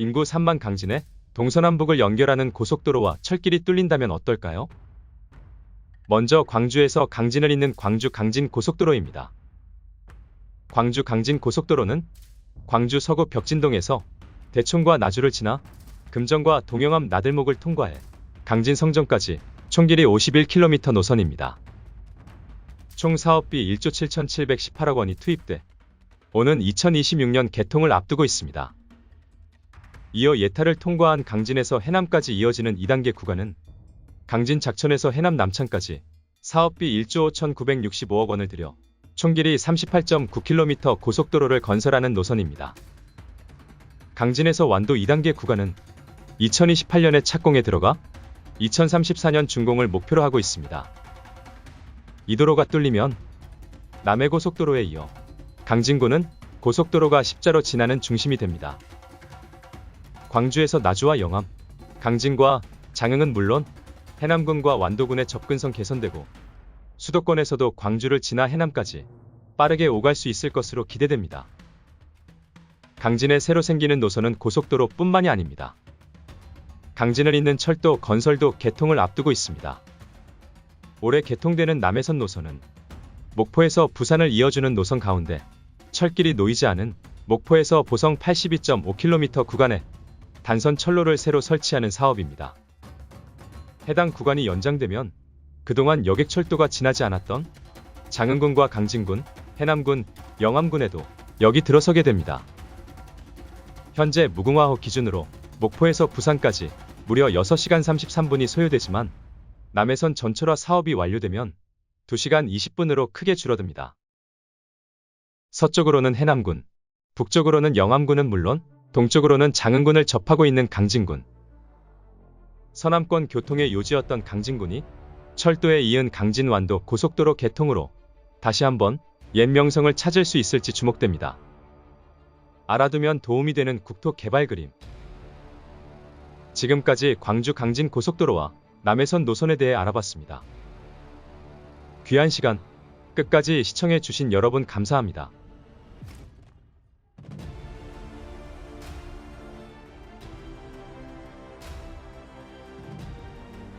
인구 3만 강진에 동서남북을 연결하는 고속도로와 철길이 뚫린다면 어떨까요? 먼저 광주에서 강진을 잇는 광주 강진 고속도로입니다. 광주 강진 고속도로는 광주 서구 벽진동에서 대촌과 나주를 지나 금정과 동영암 나들목을 통과해 강진 성전까지 총 길이 51km 노선입니다. 총 사업비 1조 7,718억 원이 투입돼 오는 2026년 개통을 앞두고 있습니다. 이어 예타를 통과한 강진에서 해남까지 이어지는 2단계 구간은 강진 작천에서 해남 남창까지 사업비 1조 5,965억 원을 들여 총 길이 38.9km 고속도로를 건설하는 노선입니다. 강진에서 완도 2단계 구간은 2028년에 착공에 들어가 2034년 준공을 목표로 하고 있습니다. 이 도로가 뚫리면 남해 고속도로에 이어 강진구는 고속도로가 십자로 지나는 중심이 됩니다. 광주에서 나주와 영암, 강진과 장흥은 물론 해남군과 완도군의 접근성 개선되고 수도권에서도 광주를 지나 해남까지 빠르게 오갈 수 있을 것으로 기대됩니다. 강진에 새로 생기는 노선은 고속도로뿐만이 아닙니다. 강진을 잇는 철도 건설도 개통을 앞두고 있습니다. 올해 개통되는 남해선 노선은 목포에서 부산을 이어주는 노선 가운데 철길이 놓이지 않은 목포에서 보성 82.5km 구간에 단선 철로를 새로 설치하는 사업입니다. 해당 구간이 연장되면 그동안 여객철도가 지나지 않았던 장흥군과 강진군, 해남군, 영암군에도 여기 들어서게 됩니다. 현재 무궁화호 기준으로 목포에서 부산까지 무려 6시간 33분이 소요되지만 남해선 전철화 사업이 완료되면 2시간 20분으로 크게 줄어듭니다. 서쪽으로는 해남군, 북쪽으로는 영암군은 물론 동쪽으로는 장흥군을 접하고 있는 강진군. 서남권 교통의 요지였던 강진군이 철도에 이은 강진완도 고속도로 개통으로 다시 한번 옛 명성을 찾을 수 있을지 주목됩니다. 알아두면 도움이 되는 국토 개발 그림. 지금까지 광주 강진 고속도로와 남해선 노선에 대해 알아봤습니다. 귀한 시간 끝까지 시청해 주신 여러분 감사합니다.